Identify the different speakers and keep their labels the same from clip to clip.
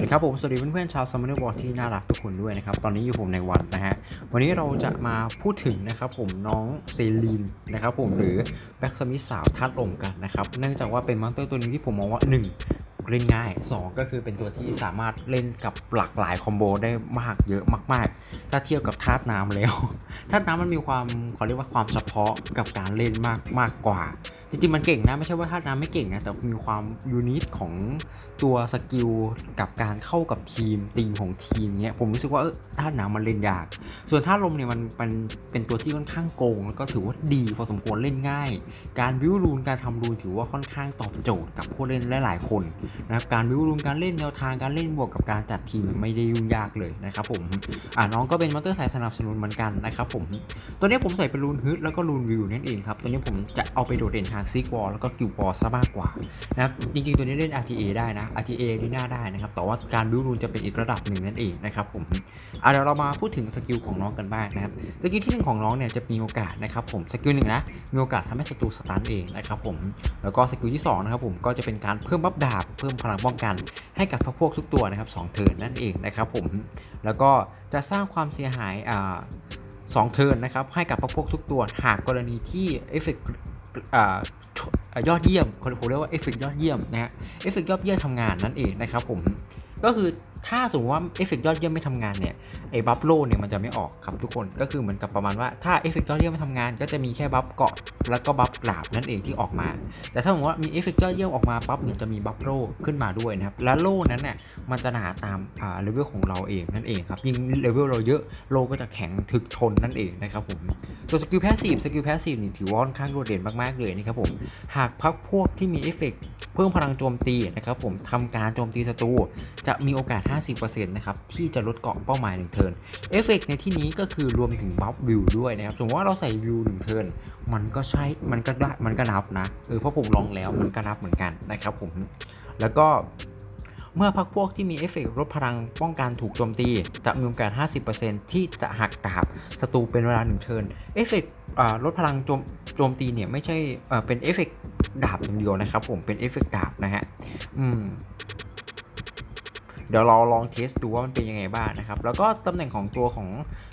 Speaker 1: วัสดีครับผมสวัสดีเพื่อนๆชาวซัมเมอร์บอลที่น่ารักทุกคนด้วยนะครับ ตอนนี้อยู่ผมในวันนะฮะ วันนี้เราจะมาพูดถึงนะครับผมน้องเซลีนนะครับผมหรือแบ็กสมิธสาวธาตุลมกันนะครับ เนื่องจากว่าเป็นมอนสเตอร์ตัวนึงที่ผมมองว่า 1เล่นง่าย 2 ก็คือเป็นตัวที่สามารถเล่นกับหลากหลายคอมโบได้มากเยอะมาก ๆ ถ้าเทียบกับธาตุน้ำแล้วธาตุน้ำมันมีความเขาเรียกว่าความเฉพาะกับการเล่นมากมากกว่า จริงๆมันเก่งนะ ไม่ใช่ว่าธาตุน้ำไม่เก่งนะ แต่มีความยูนิคของตัวสกิลกับการเข้ากับทีมตีมของทีมเนี้ยผมรู้สึกว่าเออธาตุน้ำมันเล่นยาก ส่วนธาตุลมเนี่ยมันมันเป็นตัวที่ค่อนข้างโกง แล้วก็ถือว่าดีพอสมควรเล่นง่าย การวิวรูนการทำรูนถือว่าค่อนข้างตอบโจทย์กับผู้เล่นหลายๆคนนะครับการวิวรูนการเล่นแนวทางการเล่นบวกกับการจัดทีมไม่ได้ยุ่งยากเลยนะครับผมอ่าน้องก็เป็นมอเตอร์สายสนับสนุนเหมือนกันนะครับผมตัวนี้ผมใส่เป็นรูนฮึดแล้วก็รูนวิวนั่นเองครับตัวนี้ผมจะเอาไปโดดเด่นทางซิกวอลแล้วก็กิววอลซะมากกว่านะครับจริงๆตัวนี้เล่น RTA ได้นะ RTA นี่น่าได้นะครับแต่ว่าการบิวรูนจะเป็นอีกระดับหนึ่งนั่นเองนะครับผมอะเดี๋ยวเรามาพูดถึงสกิลของน้องกันบ้างนะครับสกิลที่หนึ่งของน้องเนี่ยจะมีโอกาสนะครับผมสกิลหนึ่งนะมีโอกาสทำให้ศัตรูสตันเองนะครับผมแล้วก็สกิลที่สองนะครับผมก็จะเป็นการเพิ่มบัฟดาบเพิ่มพลังป้องกัน ให้กับพวกพวกทุกตัวนะครับสองเทิร์นนั่นเองนะครับผมแล้วก็จะสร้างความเสียหายอ่าสองเทิร์นนะครับให้กับพวกพวกทุกตัวหากกรณีที่เอฟเฟก ยอดเยี่ยมคนผมเรียกว่าเอฟเฟกต์ยอดเยี่ยมนะฮะเอฟเฟกต์ยอดเยี่ยมทำงานนั่นเองนะครับผมก็คือ ถ้าสมมติว่าเอฟเฟกต์ยอดเยี่ยมไม่ทำงานเนี่ยไอ้บัฟโลเนี่ยมันจะไม่ออกครับทุกคนก็คือเหมือนกับประมาณว่าถ้าเอฟเฟกต์ยอดเยี่ยมไม่ทำงาน ก็จะมีแค่บัฟเกาะแล้วก็บัฟดาบนั่นเองที่ออกมา แต่ถ้าสมมติว่ามีเอฟเฟกต์ยอดเยี่ยมออกมาปั๊บเนี่ยจะมีบัฟโลขึ้นมาด้วยนะครับและโลนั้นเนี่ยมันจะหนาตามอ่าเลเวลของเราเองนั่นเองครับยิ่งเลเวลเราเยอะโลก็จะแข็งถึกทนนั่นเองนะครับผมส่วนสกิลแพสซีฟสกิลแพสซีฟนี่ถือว่าค่อนข้างโดดเด่นมากๆเลยนะครับผมหากพักพวกที่มีเอฟเฟกต์เพิ่มพลังโจมตีนะครับผมทำการโจมตีศัตรูจะมีโอกาส50%นะครับที่จะลดเกาะเป้าหมาย1เทิร์นเอฟเฟกต์ในที่นี้ก็คือรวมถึงบัฟวิวด้วยนะครับสมมติว่าเราใส่วิว1เทิร์นมันก็ใช้มันก็ได้มันก็นับนะเออเพราะผมลองแล้วมันก็นับเหมือนกันนะครับผมแล้วก็เมื่อพักพวกที่มีเอฟเฟกต์ลดพลังป้องกันถูกโจมตี จะมีโอกาส 50%ที่จะหักดาบศัตรูเป็นเวลา1เทิร์นเอฟเฟกต์ลดพลังโจมโจมตีเนี่ยไม่ใช่เป็นเอฟเฟกต์ดาบอย่างเดียวนะครับผมเป็นเอฟเฟกต์ดาบนะฮะอืม เดี๋ยวเราลองเทสดูว่ามันเป็นยังไงบ้างนะครับ แล้วก็ตำแหน่งของตัวของ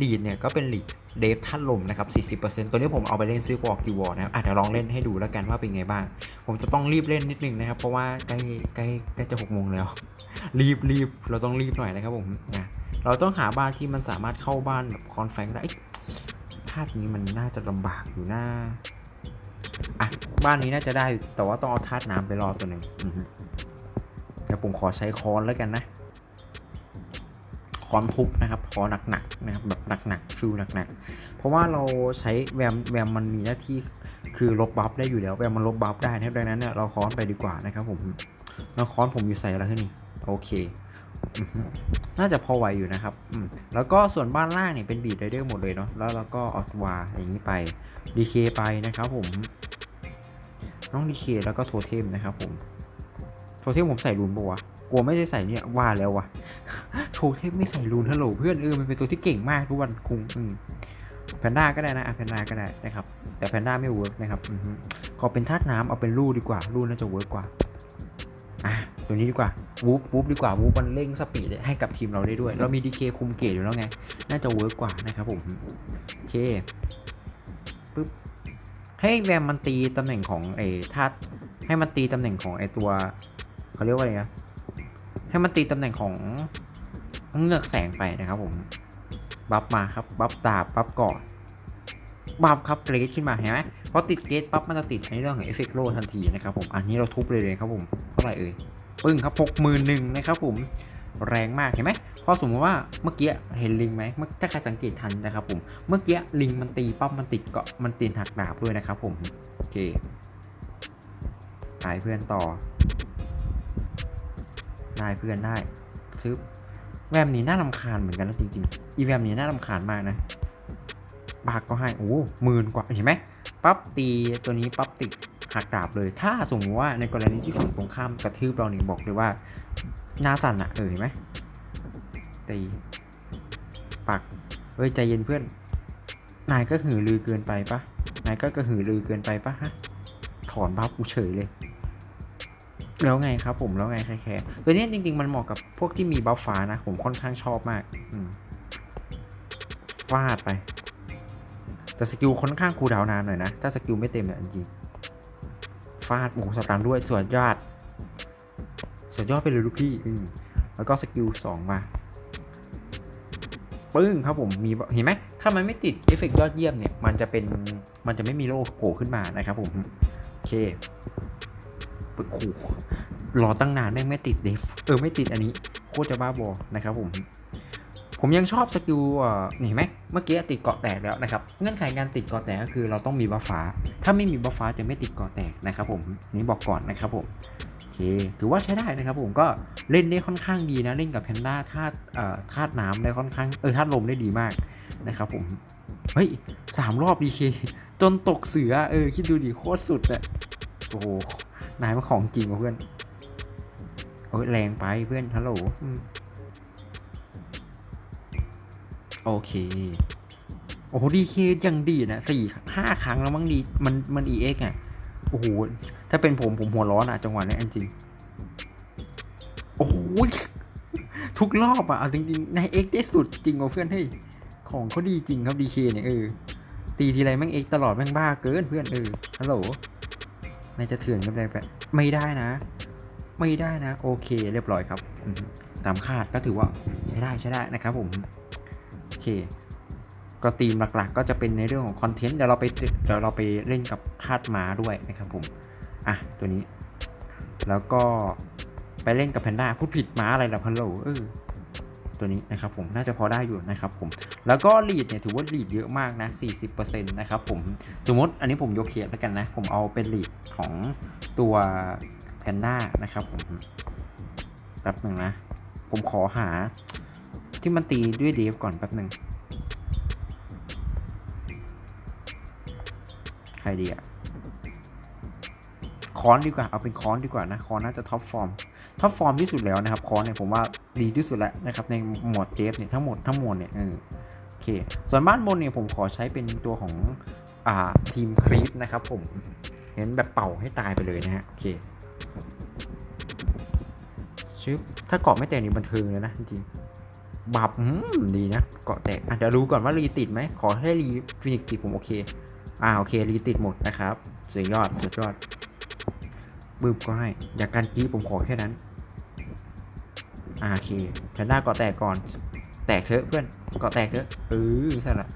Speaker 1: ลีดเนี่ยก็เป็นลีดเดฟท่านลมนะครับ 40%ตัวนี้ผมเอาไปเล่นซื้อวอลกิวอลนะครับอะเดี๋ยวลองเล่นให้ดูแล้วกันว่าเป็นไงบ้าง ผมจะต้องรีบเล่นนิดนึงนะครับ เพราะว่าใกล้ใกล้ใกล้จะหกโมงแล้ว รีบรีบเราต้องรีบหน่อยนะครับผมนะเราต้องหาบ้านที่มันสามารถเข้าบ้านแบบคอนแฟงได้เอ๊ะธาตุนี้มันน่าจะลำบากอยู่นะอะบ้านนี้น่าจะได้แต่ว่าต้องเอาธาตุน้ำไปรอตัวหนึ่งอือฮึเดี๋ยวผมขอใช้คอนแล้วกันนะ คอนทุบนะครับคอนหนักๆนะครับแบบหนักๆฟิลหนักๆ เพราะว่าเราใช้แวมแวมมันมีหน้าที่คือลบบัฟได้อยู่แล้วแวมมันลบบัฟได้นะครับดังนั้นเนี่ยเราคอนไปดีกว่านะครับผมแล้วคอนผมอยู่ใส่อะไรให้นี่โอเคน่าจะพอไหวอยู่นะครับอืมแล้วก็ส่วนบ้านล่างเนี่ยเป็นบีดไรเดอร์หมดเลยเนาะ แล้วเราก็ออตวาอย่างนี้ไป ดีเคไปนะครับผม น้องดีเคแล้วก็โทเทมนะครับผม โทเทมผมใส่รูนปะวะ กลัวไม่ได้ใส่เนี่ยว่าแล้ววะ โทเทมไม่ใส่รูนฮัลโหลเพื่อนเออมันเป็นตัวที่เก่งมากทุกวันคุงอืมแพนด้าก็ได้นะอะแพนด้าก็ได้นะครับ แต่แพนด้าไม่เวิร์กนะครับอือฮึขอเป็นธาตุน้ำเอาเป็นลู่ดีกว่าลู่น่าจะเวิร์กกว่าอะตัวนี้ดีกว่าวูฟวูฟดีกว่าวูฟมันเร่งสปีดให้กับทีมเราได้ด้วย เรามีดีเคคุมเกตอยู่แล้วไง น่าจะเวิร์กกว่านะครับผมโอเคปึ๊บให้แวมมันตีตำแหน่งของไอ้ธาตุให้มันตีตำแหน่งของไอ้ตัวเขาเรียกว่าอะไรนะให้มันตีตำแหน่งของ เงือกแสงไปนะครับผมบัฟมาครับบัฟดาบบัฟเกาะบัฟครับเกรดขึ้นมาเห็นไหมพอติดเกรดปั๊บมันจะติดในเรื่องของเอฟเฟกต์โลทันทีนะครับผมอันนี้เราทุบเลยเลยครับผมเท่าไหร่เอ่ยปึ้งครับหกหมื่นหนึ่งนะครับผมแรงมากเห็นไหมพอสมมติว่าเมื่อกี้เห็นลิงไหมเมื่อถ้าใครสังเกตทันนะครับผมเมื่อกี้ลิงมันตีปั๊บมันติดเกาะมันตีนหักดาบด้วยนะครับผมโอเคตายเพื่อนต่อได้เพื่อนได้ซื้อ แวมนี้น่ารำคาญเหมือนกันนะจริงๆ อีแวมนี้น่ารำคาญมากนะบากก็ให้โอ้หมื่นกว่าเห็นไหมปั๊บตีตัวนี้ปั๊บติดหักดาบเลย ถ้าสมมติว่าในกรณีที่ฝั่งตรงข้ามกระทืบเราเนี่ยบอกเลยว่าน้าสั่นอะเออเห็นไหมตีปักเฮ้ยใจเย็นเพื่อน นายก็หือลือเกินไปปะนายก็กระหือลือเกินไปปะฮะถอนบัฟกูเฉยเลย แล้วไงครับผมแล้วไงแคร์แคร์ตัวนี้จริง ๆ มันเหมาะกับพวกที่มีบัฟฟ้านะ ผมค่อนข้างชอบมากอืฟาดไป แต่สกิลค่อนข้างคูดาวนานหน่อยนะ ถ้าสกิลไม่เต็มเนี่ยจริงฟาดโอ้สตาร์ด้วยส่วยยอดส่วยยอดไปเลยลูกพี่อืแล้วก็สกิลสองมาปึ้งครับผมมีเห็นไหมถ้ามันไม่ติดเอฟเฟกต์ยอดเยี่ยมเนี่ย มันจะเป็นมันจะไม่มีโลโผล่ขึ้นมานะครับผม โอเค ขู่รอตั้งนานแม่งไม่ติดเดฟเออไม่ติดอันนี้โคตรจะบ้าบอนะครับผม ผมยังชอบสกิลเห็นไหมเมื่อกี้ติดเกาะแตกแล้วนะครับเงื่อนไขการติดเกาะแตกก็คือเราต้องมีบัฟฟ้า ถ้าไม่มีบัฟฟ้าจะไม่ติดเกาะแตกนะครับผมนี่บอกก่อนนะครับผมโอเคถือว่าใช้ได้นะครับผมก็เล่นได้ค่อนข้างดีนะเล่นกับแพนด้าธาตุธาตุน้ำได้ค่อนข้างเออธาตุลมได้ดีมากนะครับผมเฮ้ยสามรอบดีเคจนตกเสือเออคิดดูดิโคตรสุดอะโอ้โห นายมันของจริงว่ะเพื่อนโอ้ยแรงไปเพื่อนฮัลโหลอืมโอเค โอ้โหดีเคยังดีนะสี่ห้าครั้งแล้วมั้งดี มันมันเอ็กอะ โอ้โห ถ้าเป็นผมผมหัวร้อนอะจังหวะนี้จริงๆโอ้โห ทุกรอบอะเอาจริงๆในเอ็กได้สุดจริงว่ะเพื่อนเฮ้ยของเขาดีจริงครับดีเคเนี่ยเออตีทีไรแม่งเอ็กตลอดแม่งบ้าเกินเพื่อนเออฮัลโหล นายจะเถื่อนกันไปไปไม่ได้นะ ไม่ได้นะ โอเคเรียบร้อยครับตามคาดก็ถือว่าใช้ได้ใช้ได้นะครับผมโอเค ก็ธีมหลักๆ ก็จะเป็นในเรื่องของคอนเทนต์เดี๋ยวเราไปเดี๋ยวเราไปเล่นกับธาตุม้าด้วยนะครับผมอะตัวนี้ แล้วก็ไปเล่นกับแพนด้าพูดผิดม้าอะไรล่ะพันโลเออ ตัวนี้นะครับผมน่าจะพอได้อยู่นะครับผมแล้วก็ลีดเนี่ยถือว่าลีดเยอะมากนะ 40%นะครับผมสมมติอันนี้ผมยกเคสแล้วกันนะ ผมเอาเป็นลีดของตัวแพนด้านะครับผมแป๊บหนึ่งนะ ผมขอหาที่มันตีด้วยเดฟก่อนแป๊บหนึ่งใครดีอะคอนดีกว่าเอาเป็นคอนดีกว่านะคอนน่าจะท็อปฟอร์ม ท็อปฟอร์มที่สุดแล้วนะครับคอนเนี่ยผมว่าดีที่สุดแล้วนะครับในหมวดเดฟเนี่ยทั้งหมดทั้งมวลเนี่ยเออโอเค ส่วนบ้านบนเนี่ยผมขอใช้เป็นตัวของอ่าทีมครีปนะครับผมเห็นแบบเป่าให้ตายไปเลยนะฮะโอเคชึบถ้าเกาะไม่แตกนี่บันเทิงเลยนะจริงบับอืมดีนะเกาะแตกอาจจะรู้ก่อนว่ารีติดไหมขอให้รีฟินิกติดผมโอเคอ่าโอเครีติดหมดนะครับสุดยอดสุดยอด บึ้มก็ให้ อย่ากการจี้ผมขอแค่นั้นอาโอเคแพนด้าเกาะแตกก่อน แตกเถอะเพื่อนเกาะแตกเถอะเออใช่ละ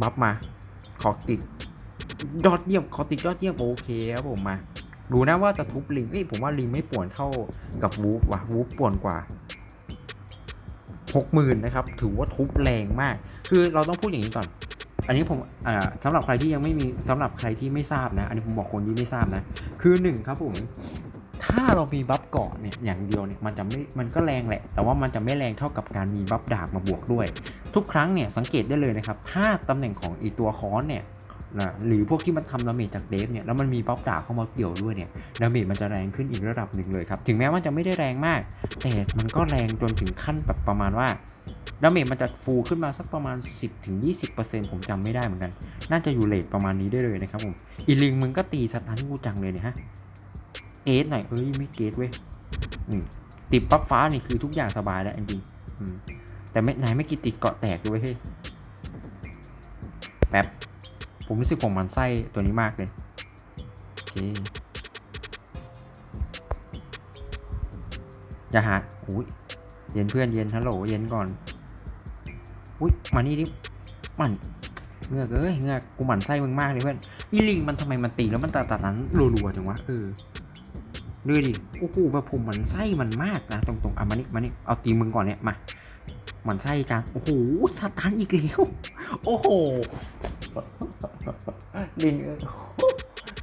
Speaker 1: บัฟมา ขอติด ยอดเยี่ยม ขอติดยอดเยี่ยม โอเคครับผมมาดูนะว่าจะทุบลิงเอ้ยผมว่าลิงไม่ป่วนเท่ากับวูฟว่ะวูฟป่วนกว่าหกหมื่นนะครับ ถือว่าทุบแรงมาก คือเราต้องพูดอย่างนี้ก่อน อันนี้ผมอ่าสำหรับใครที่ยังไม่มีสำหรับใครที่ไม่ทราบนะ อันนี้ผมบอกคนที่ไม่ทราบนะ คือหนึ่งครับผม ถ้าเรามีบัฟเกาะเนี่ยอย่างเดียวเนี่ยมันจะไม่ มันก็แรงแหละ แต่ว่ามันจะไม่แรงเท่ากับการมีบัฟดาบมาบวกด้วย ทุกครั้งเนี่ยสังเกตได้เลยนะครับ ถ้าตำแหน่งของอีตัวค้อนเนี่ยนะหรือพวกที่มันทำดาเมจจากเดฟเนี่ยแล้วมันมีบัฟดาบเข้ามาเกี่ยวด้วยเนี่ยดาเมจมันจะแรงขึ้นอีกระดับหนึ่งเลยครับ ถึงแม้ว่าจะไม่ได้แรงมาก แต่มันก็แรงจนถึงขั้นแบบประมาณว่า ดาเมจมันจะฟูขึ้นมาสักประมาณ 10-20%ผมจำไม่ได้เหมือนกัน น่าจะอยู่เลทประมาณนี้ได้เลยนะครับผม อีลิงมึงก็ตีสตันกูจังเลยเนี่ยฮะ เกตหน่อย เอ้ยไม่เกตเว้ยติดปั๊บฟ้านี่คือทุกอย่างสบายแล้วจริงแต่ไม่นายไม่กิติดเกาะแตกด้วยเฮ้ยแป๊บผมรู้สึกผมมันไส้ตัวนี้มากเลย โอเค อย่าหาอุ้ยเย็นเพื่อนเย็นฮัลโหลเย็นก่อน อุ้ยมานี่ดิมันเงือกเอ้ยเงือกกูหมั่นไส้มึงมากเลยเพื่อนอีลิงมันทำไมมันตีแล้วมันตาตานั้นรัวๆจังวะเออดูดิโอ้โหแบบผมหมันไส้มันมากนะตรงๆอะมานี่มานี่เอาตีมึงก่อนเนี่ยมาหมันไส้จังโอ้โหสตันอีกแล้วโอ้โหลิง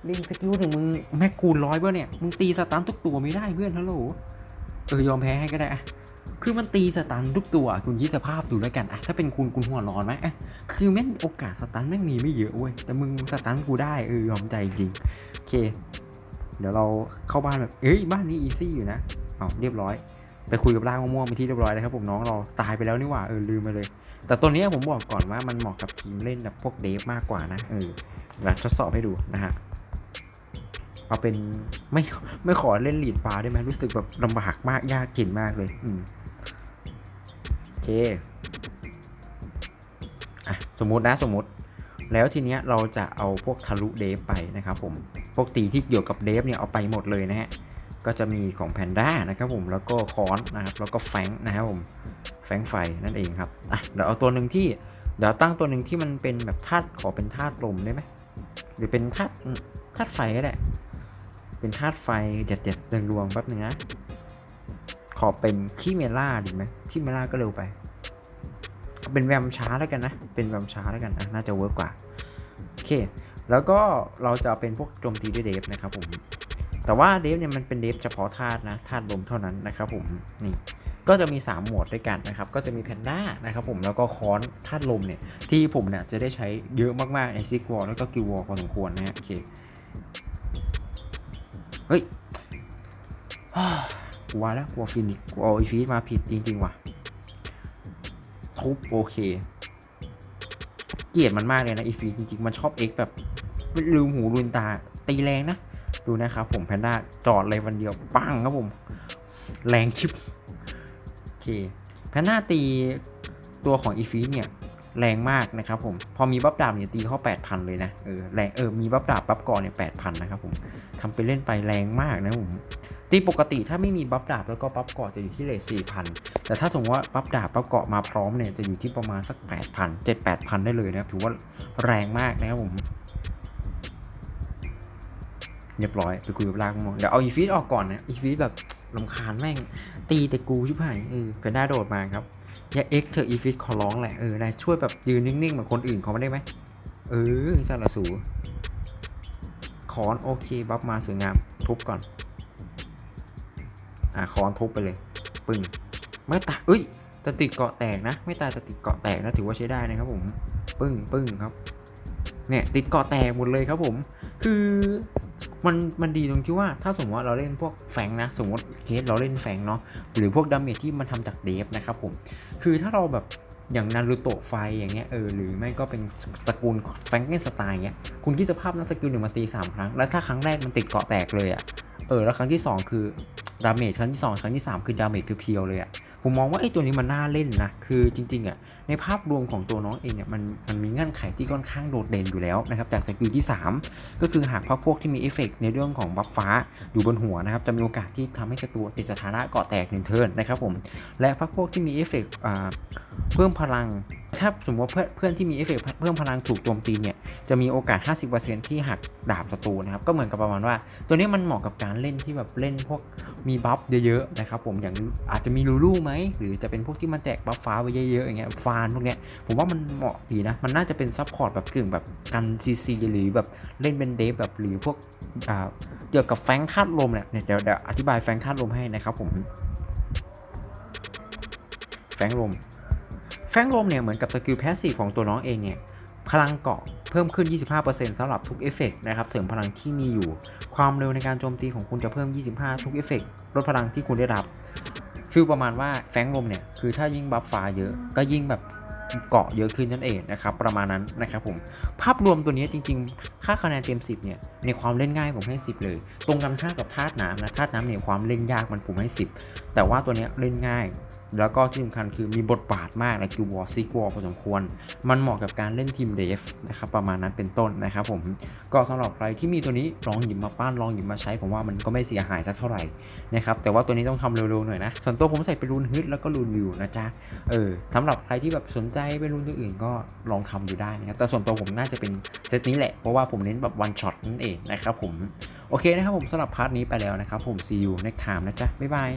Speaker 1: ลิงสกิลถึงมึงแม็กคูณร้อยเพื่อนเนี่ยมึงตีสตันทุกตัวไม่ได้เพื่อนฮัลโหลเออยอมแพ้ให้ก็ได้อะ คือมันตีสตันทุกตัวคุณคิดสภาพดูแล้วกันอะถ้าเป็นคุณคุณหัวร้อนไหมอะคือแม่งโอกาสสตันแม่งมีไม่เยอะเว้ยแต่มึงสตันกูได้เออยอมใจจริงโอเค เดี๋ยวเราเข้าบ้านแบบเอ้ยบ้านนี้อีซี่อยู่นะเอาเรียบร้อยไปคุยกับร่างมะม่วงไปที่เรียบร้อยแล้วครับผมน้องเราตายไปแล้วนี่หว่าเออลืมไปเลย แต่ตัวนี้ผมบอกก่อนว่ามันเหมาะกับทีมเล่นแบบพวกเดฟมากกว่านะเอออยาทดสอบให้ดูนะฮะ เอาเป็นไม่ไม่ขอเล่นลีดฟ้าได้ไหมรู้สึกแบบลำบากมากยากเข็นมากเลย อืมโอเคอะสมมุตินะสมมุติ แล้วทีเนี้ยเราจะเอาพวกทะลุเดฟไปนะครับผมพวกตีที่เกี่ยวกับเดฟเนี่ยเอาไปหมดเลยนะฮะก็จะมีของแพนด้านะครับผมแล้วก็คอนนะครับแล้วก็แฟงนะครับผมแฟงไฟนั่นเองครับอะเดี๋ยวเอาตัวหนึ่งที่เดี๋ยวตั้งตัวหนึ่งที่มันเป็นแบบธาตุขอเป็นธาตุลมได้ไหมหรือเป็นธาตุธาตุไฟก็ได้ เป็นธาตุไฟเด็ดเด็ดๆเรืองรวงแป๊บนึงนะ ขอเป็นขี้เมล่าดีไหมขี้เมล่าก็เร็วไปเอาเป็นแวมช้าแล้วกันนะ เป็นแวมช้าแล้วกันนะ น่าจะเวิร์กกว่า โอเค แล้วก็เราจะเป็นพวกโจมตีด้วยเดฟนะครับผม แต่ว่าเดฟเนี่ยมันเป็นเดฟเฉพาะธาตุนะ ธาตุลมเท่านั้นนะครับผม นี่ก็จะมี 3 หมวดด้วยกันนะครับ ก็จะมีแพนด้านะครับผม แล้วก็คอนธาตุลมเนี่ย ที่ผมเนี่ยจะได้ใช้เยอะมากๆในซิกวอลแล้วก็กิววอลพอสมควรนะฮะโอเค เฮ้ยกูว่าแล้วกลัวฟินิกกูเอาไอฟีดมาผิดจริง ๆ ว่ะ ทุบโอเค เกลียดมันมากเลยนะไอฟีดจริง ๆ มันชอบเอ็กแบบลืมหูลืมตา ตีแรงนะ ดูนะครับผมแพนด้าจอดเลยวันเดียว ปังครับผม แรงชิบ โอเค แพนด้าตีตัวของอีฟีเนี่ย แรงมากนะครับผมพอมีบัฟดาบเนี่ยตีเข้า 8,000 เลยนะเออแรงเออมีบัฟดาบบัฟก่อนเนี่ย8,000 นะครับผมทำไปเล่นไปแรงมากนะผมตีปกติถ้าไม่มีบัฟดาบแล้วก็บัฟเกาะจะอยู่ที่เลท4,000แต่ถ้าสมมติว่าบัฟดาบบัฟเกาะมาพร้อมเนี่ยจะอยู่ที่ประมาณสัก8,000 7-8,000 ได้เลยนะครับถือว่าแรงมากนะครับผมเรียบร้อยไปคุยกับลากมองเดี๋ยวเอาอีฟีดออกก่อนนะอีฟีดแบบลำคาญแม่ง ตีแต่กูชิบหายเออเพนด้าโดดมาครับ อย่าเอ็กเธออีฟีดขอร้องแหละเออนายช่วยแบบยืนนิ่งๆเหมือนคนอื่นเขาไม่ได้ไหมเออซาลาสูคอนโอเคบัฟมาสวยงาม ทุบก่อน อะคอนทุบไปเลย ปึ้งไม่ตายเอ้ยต่ติดเกาะแตกนะ ไม่ตายต่ติดเกาะแตกนะถือว่าใช้ได้นะครับผม ปึ้งปึ้งครับเนี่ยติดเกาะแตกหมดเลยครับผม คือ มันมันดีตรงที่ว่าถ้าสมมติว่าเราเล่นพวกแฟงนะ สมมติเคสเราเล่นแฟงเนาะหรือพวกดาเมจที่มันทำจากเดฟนะครับผม คือถ้าเราแบบอย่างนารูโตะไฟอย่างเงี้ยเออหรือไม่ก็เป็นตระกูลแฟงเกนสไตล์เงี้ยคุณคิดสภาพนะสกิลหนึ่งมาตีสามครั้ง แล้วถ้าครั้งแรกมันติดเกาะแตกเลยอะ่ะเออแล้วครั้งที่สองคือดาเมจครั้งที่สองครั้งที่สามคือดาเมจเพียวๆเลยอะ่ะ ผมมองว่าไอ้ตัวนี้มันน่าเล่นนะ คือจริงๆอะในภาพรวมของตัวน้องเองเนี่ยมันมันมีเงื่อนไขที่ค่อนข้างโดดเด่นอยู่แล้วนะครับจากสกิลที่ 3 ก็คือหากพรรคพวกที่มีเอฟเฟกต์ในเรื่องของบัฟฟ้าอยู่บนหัวนะครับจะมีโอกาสที่ทำให้ศัตรูติดสถานะเกาะแตกหนึ่งเทิร์นนะครับผมและพรรคพวกที่มีเอฟเฟกต์อ่าเพิ่มพลังถ้าสมมติว่าเพื่อนเพื่อนที่มีเอฟเฟกต์เพิ่มพลังถูกโจมตีเนี่ยจะมีโอกาส 50%ที่หักดาบศัตรูนะครับก็เหมือนกับประมาณว่า ตัวนี้มันเหมาะกับการเล่นที่แบบเล่นพวกมีบัฟเยอะๆนะครับผมอย่างอาจจะมีลูลูไหมหรือจะเป็นพวกที่มันแจกบัฟฟ้าไว้เยอะๆอย่างเงี้ยฟานพวกเนี้ยผมว่ามันเหมาะดีนะ มันน่าจะเป็นซับพอร์ตแบบกึ่งแบบกันซีซีหรือแบบเล่นเป็นเดฟแบบหรือพวกอ่าเกี่ยวกับแฟงคาตุลมเนี่ยเดี๋ยวเดี๋ยวอธิบายแฟงคาตุลมให้นะครับผมแฟงลมแฟงลมเนี่ยเหมือนกับสกิลแพสซีฟของตัวน้องเองเนี่ยพลังเกาะเพิ่มขึ้น 25%สำหรับทุกเอฟเฟกต์นะครับ เสริมพลังที่มีอยู่ ความเร็วในการโจมตีของคุณจะเพิ่ม 25 ทุกเอฟเฟกต์ลดพลังที่คุณได้รับ ฟิลประมาณว่าแฟงลมเนี่ยคือถ้ายิ่งบัฟฟ้าเยอะก็ยิ่งแบบเกาะเยอะขึ้นนั่นเองนะครับประมาณนั้นนะครับผมภาพรวมตัวนี้จริง ๆ ค่าคะแนนเต็ม 10 เนี่ย ในความเล่นง่ายผมให้ 10 เลย ตรงกันข้ามกับธาตุน้ำนะธาตุน้ำเนี่ยความเล่นยากมันผมให้ 10 แต่ว่าตัวเนี้ยเล่นง่าย แล้วก็ที่สำคัญคือมีบทบาทมากในคิววอร์ซิกวอร์พอสมควร มันเหมาะกับการเล่นทีมเดฟนะครับประมาณนั้นเป็นต้นนะครับผมก็สำหรับใครที่มีตัวนี้ลองหยิบมาปั้นลองหยิบมาใช้ ผมว่ามันก็ไม่เสียหายสักเท่าไหร่นะครับแต่ว่าตัวนี้ต้องทำเร็วๆหน่อยนะส่วนตัวผมใส่เป็นรูนฮึดแล้วก็รูนวิวนะจ๊ะเออสำหรับใครที่แบบสนใจเป็นรูนตัวอื่นก็ลองทำดูได้นะครับแต่ส่วนตัวผมน่าจะเป็นเซตนี้แหละเพราะว่าผมเน้นแบบวันช็อตนั่นเองนะครับผม โอเคนะครับผมสำหรับพาร์ทนี้ไปแล้วนะครับผม see you next time นะจ๊ะ บ๊ายบาย